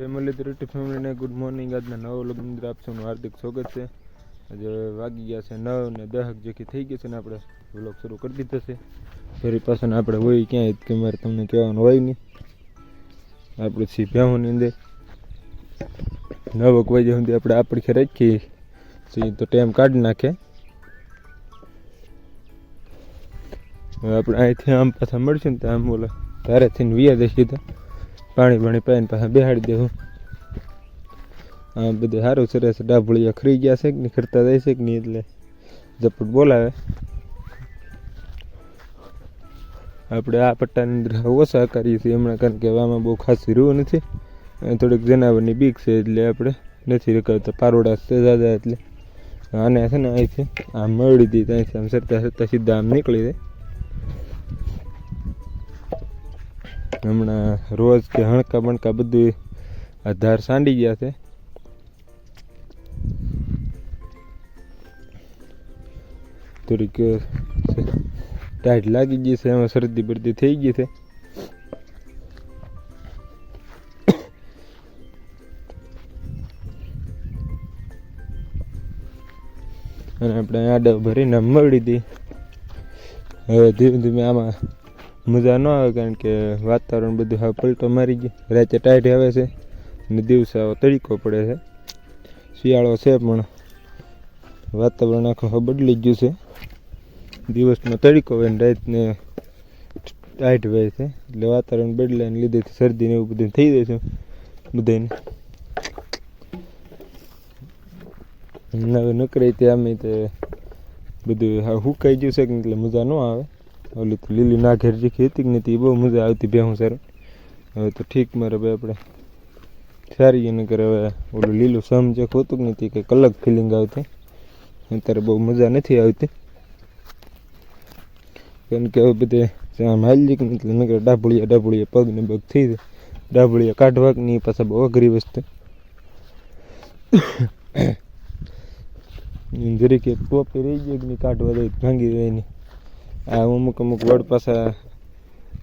Family ત્રુટી ફેમિલીને good morning આજના નવો લગ્ન અંદર આપ સૌનું હાર્દિક સ્વાગત છે. આજે વાગી ગયા છે નવ ને દહક જેખી થઈ ગયું છે ને આપણે વ્લોગ શરૂ કરી દીધો છે. ફરી પાછળ આપણે હોય ક્યાંય, કે મારે તમને કહેવાનું હોય નહીં. આપણે સી ભેહોની અંદર. નવક વાગ્યા સુધી આપણે આપણી ખે રાખીએ છીએ. તો ટાઈમ કાઢી નાખે. હવે આપણે અહીંથી આમ પાછા મળશું ને તો આમ બોલે તારેથી વિયા જઈએ તો. પાણી પાણી પાઈને પાછા બેહાડી દેવું. આ બધું સારું સરસ ડાભળિયા ખરી ગયા છે કે નહીં? ખરતા જાય છે કે નહીં એટલે? ઝપટ બોલાવે. આપણે આ પટ્ટાની અંદર ઓછા કરીએ છીએ હમણાં, કારણ કે આમાં બહુ ખાસ રૂ નથી. થોડીક જનાવરની બીક છે એટલે આપણે નથી રખાવતા પારોડા છે દાદા એટલે. આને છે ને અહીંથી આમ મળી દીધી ત્યાંથી આમ સરતા સરતા સીધા આમ નીકળી જાય હમણાં રોજ કે હણકા બણકા બધું આધાર સાંડી ગયા છે. થોડીક ટાઈટ લાગી ગઈ છે, એમાં શરદી બરદી થઈ ગઈ છે. અને આપણે આડા ભરીને મળી હતી. હવે ધીમે ધીમે આમાં મજા ન આવે કારણ કે વાતાવરણ બધું હવે પલટો મારી ગયો. રાતે ટાઈટ આવે છે ને દિવસે આવો તડકો પડે છે. શિયાળો છે પણ વાતાવરણ આખું બદલી ગયું છે. દિવસનો તડકો હોય ને રાતને ટાઈટ હોય છે. એટલે વાતાવરણ બદલાને લીધે શરદીને એવું બધું થઈ જાય છે બધાને હવે નકરી ત્યાં અમે તે બધું હુકાઈ ગયું છે એટલે મજા ન આવે. ઓલી તો લીલી ના ઘેર જે ખેતી જ એ બહુ મજા આવતી ભેહું સર હવે તો ઠીક મારે ભાઈ આપણે સારી એને કરે હવે ઓલું લીલું સમ જે જ નથી કંઈક અલગ ફિલિંગ આવતી. અત્યારે બહુ મજા નથી આવતી. કેમ કે હવે બધે આમ હાલી કે નકર ડાભળિયા ડાભળિયા પગ ને પગ થઈ જાય. ડાભળિયા કાઢવા કે પાછા બહુ અઘરી વસ્તુ. જરીક એક ટોપી રહી જાય કે કાઢવા જાય, ભાંગી જાય નહીં આ અમુક અમુક વડ પાછા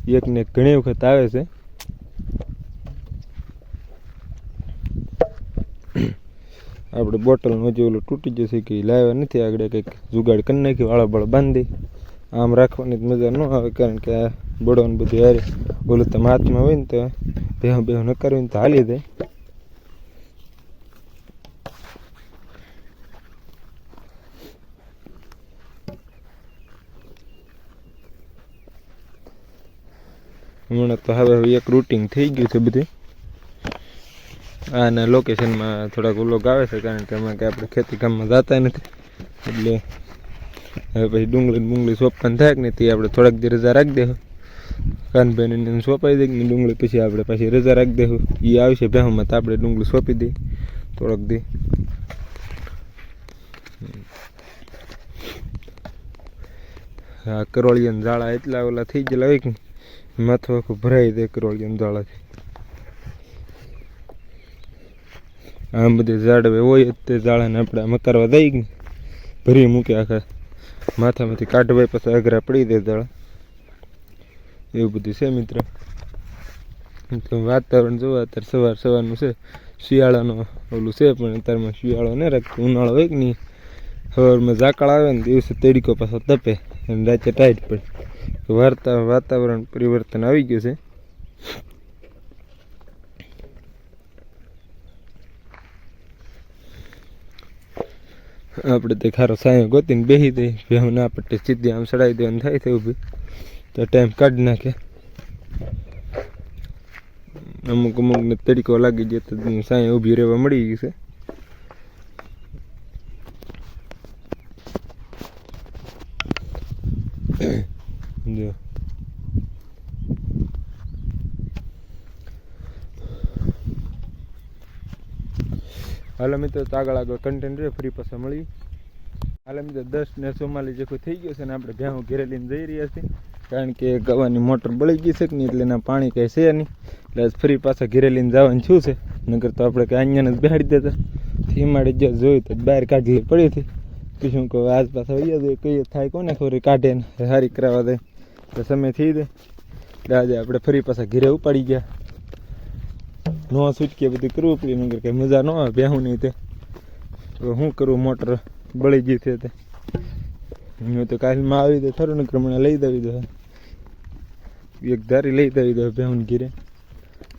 એક ને ઘણી વખત આવે છે. આપણે બોટલમાં જે ઓલું તૂટી જશે કે લાવ્યા નથી, આગળ કંઈક જુગાડ કરી નાખી વાળા બળ બાંધી. આમ રાખવાની મજા ન આવે, કારણ કે આ બળવાનું બધું હારે. ઓલું તમે હાથમાં હોય ને તો ન કરવી ને તો હાલી જાય હમણાં તો હવે એક રૂટિંગ થઈ ગયું છે બધી. આના લોકેશનમાં થોડાક ઉલોક આવે છે, કારણ કે અમે કે આપણે ખેતી કામમાં જતા નથી. એટલે હવે પછી ડુંગળી ડુંગળી સોંપવાનું થાય કે નહીં તે આપણે થોડાક દી રજા રાખી દેવું કાનભાઈને સોંપાઈ દઈએ ને ડુંગળી, પછી આપણે પાછી રજા રાખી દેવું એ આવશે ભેહમાં તો આપણે ડુંગળી સોંપી દઈએ થોડાક દી. હા કરોળિયાના ઝાડા એટલા ઓલા થઈ ગયેલા હોય કે માથું આખું ભરાઈ દે કરોળી ઝાડાથી આમ બધી ઝાડવે હોય તે ઝાડાને આપણે મકારવા કરવા દઈ ગઈ ભરી મૂકે આખા માથામાંથી કાઢવાય પછી અઘરા પડી દે ઝાડા એવું બધું છે મિત્ર વાતાવરણ જોવા અત્યારે સવાર સવારનું છે શિયાળાનું ઓલું છે પણ અત્યારમાં શિયાળો ન રાખતો ઉનાળો હોય કે નહીં સવારમાં ઝાકળ આવે ને દિવસે તડકો પાછો તપે અને રાતે ટાઈટ પડે વાર્તા, વાતાવરણ પરિવર્તન આવી ગયું છે. આપણે તે ખારો સાયો ગોતીને બેસી દઈ ભેહું ના પટ્ટી સીધી આમ ચડાવી દેવાનું થાય છે ઊભી. તો ટાઈમ કાઢી નાખે. અમુક અમુકને તડકો લાગી ગયો તો સાંય ઊભી રહેવા મળી ગઈ છે. જો હાલો મિત્રો, તો આગળ આગળ કન્ટેન્ટ રહે ફરી પાછા મળી હાલ મિત્રો, દસ ને ચોમાલી જેખું થઈ ગયું છે ને આપણે ભેહું ઘેરે લઈને જઈ રહ્યા છીએ. કારણ કે ગવાની મોટર બળી ગઈ છે કે નહીં એટલે એના પાણી કંઈ છે નહીં. એટલે ફરી પાછા ઘેરે લઈને જવાનું શું છે? નગર તો આપણે કંઈ અહીંયા જ બેહાડી દેતા. હિમાડી જ્યાં જોયું તો બહાર કાઢી પડી હતી. કે શું કહું, આજ પાછા વૈયા જોઈએ, કઈ થાય કોને ખબર, કાઢે ને સારી કરાવવા દે. તો સમય થઈ દે. દાદા આપણે ફરી પાછા ઘેરે ઉપાડી ગયા. નો સૂચકે બધું કરવું પડ્યું નગર કંઈ મજા ન આવે, બેહું નહીં તે. તો શું કરવું મોટર બળી ગઈ છે તે. હું તો કાલમાં આવી દે ખરું નગર મને લઈ દેવી દો એક ધારી લઈ દેવી દો બેહું ઘીરે.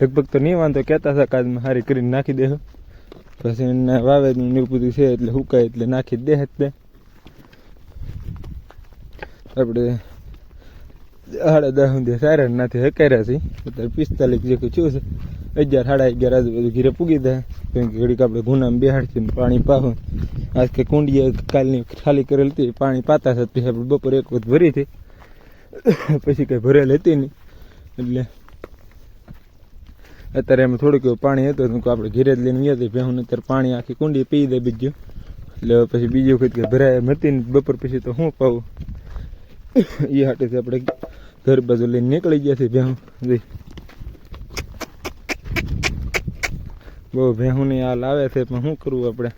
લગભગ તો નહીં વાંધો, કહેતા હતા કાલમાં હારી કરીને નાખી દેહો. પછી એના વાવેતનું એવું બધું છે એટલે હુકાય એટલે નાખી દે જ આપણે સાડા દસ સુધી સારા નાથી હકાર્યા છે. અત્યારે પિસ્તાલીસ જેટલું થયું છે, અગિયાર, સાડા અગિયાર આજુબાજુ ઘીરે પૂગી કેમ કે ઘડીક આપણે ગુનામાં બેહાડશે પાણી પાવું આજ કે કુંડીએ કાલની ખાલી કરેલ હતી, પાણી પાતા છે પછી આપણે બપોરે એક વખત ભરી હતી. પછી કંઈ ભરેલ હતી નહીં. એટલે અત્યારે એમ થોડુંક એવું પાણી હતું તો આપણે ઘીરે જ લઈને ગયા હતી ભેહું અત્યારે પાણી આખી કુંડી પી દે બીજું. એટલે પછી બીજી વખત કે ભરાય એમ હતી ને, બપોર પછી તો હું પાવું. એ હાટે આપણે ઘર બાજુ લઈને નીકળી ગયા છે ભેહું. જોઈ બહુ ભેહુંની હાલ આવે છે, પણ શું કરવું આપણે?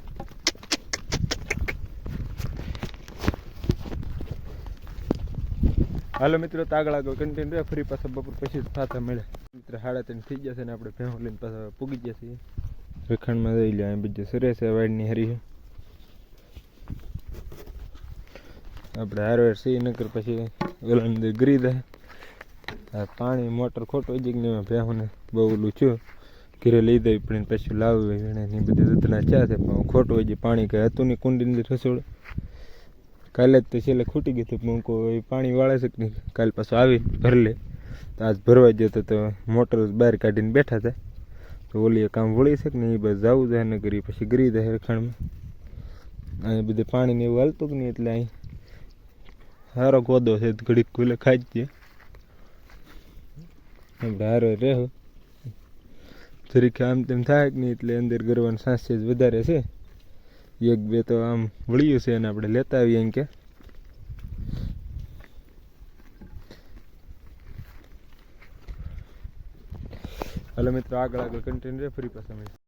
હાલો મિત્રો આગળ આગળ કન્ટિન્યુ રહે ફરી પાછા બપોર પછી પાછા મળે. મિત્ર, સાડા ત્રણ થઈ જશે ને આપણે ભેહું લઈને પાછા પૂગી ગયા છીએ. રખંડમાં જઈ લે બીજું સરે છે, વાડની હરી આપણે હારવાર શ્રીનગર પછી ઓલા અંદર ગરી દે. પાણી મોટર ખોટું જ ને એમાં ભેહુંને બહુ ઓલું થયું. ઘરે લઈ દેવી પડે પછી લાવવી એને એની બધી રચના ચા છે, પણ ખોટું હોય પાણી કંઈ હતું નહીં કુંડીની રસોડ. કાલે જ તો છેલ્લે ખૂટી ગયું હતું, પણ કોઈ પાણી વાળે છે કે કાલ પાછું આવી, ભર લે. તો આજ ભરવા જતો તો મોટર બહાર કાઢીને બેઠા હતા તો ઓલી કામ વળી છે કે એ બસ જવું જાય ને કરી પછી ગરી જાય રખાણમાં. અહીં બધે પાણીને એવું હાલતું કે નહીં, એટલે અહીં સારો ગોદો છે, ઘડીક ખુલે ખાઈ જ હારો રહ્યો તરીકે આમ તેમ થાય કે નહીં એટલે અંદર ગરવાનું સાંસેજ વધારે છે. એક બે તો આમ વળ્યું છે અને આપણે લેતા આવીએ એમ કે. હાલો મિત્રો, આગળ આગળ કન્ટેન્ટ રહે ફરી પાછા મળીએ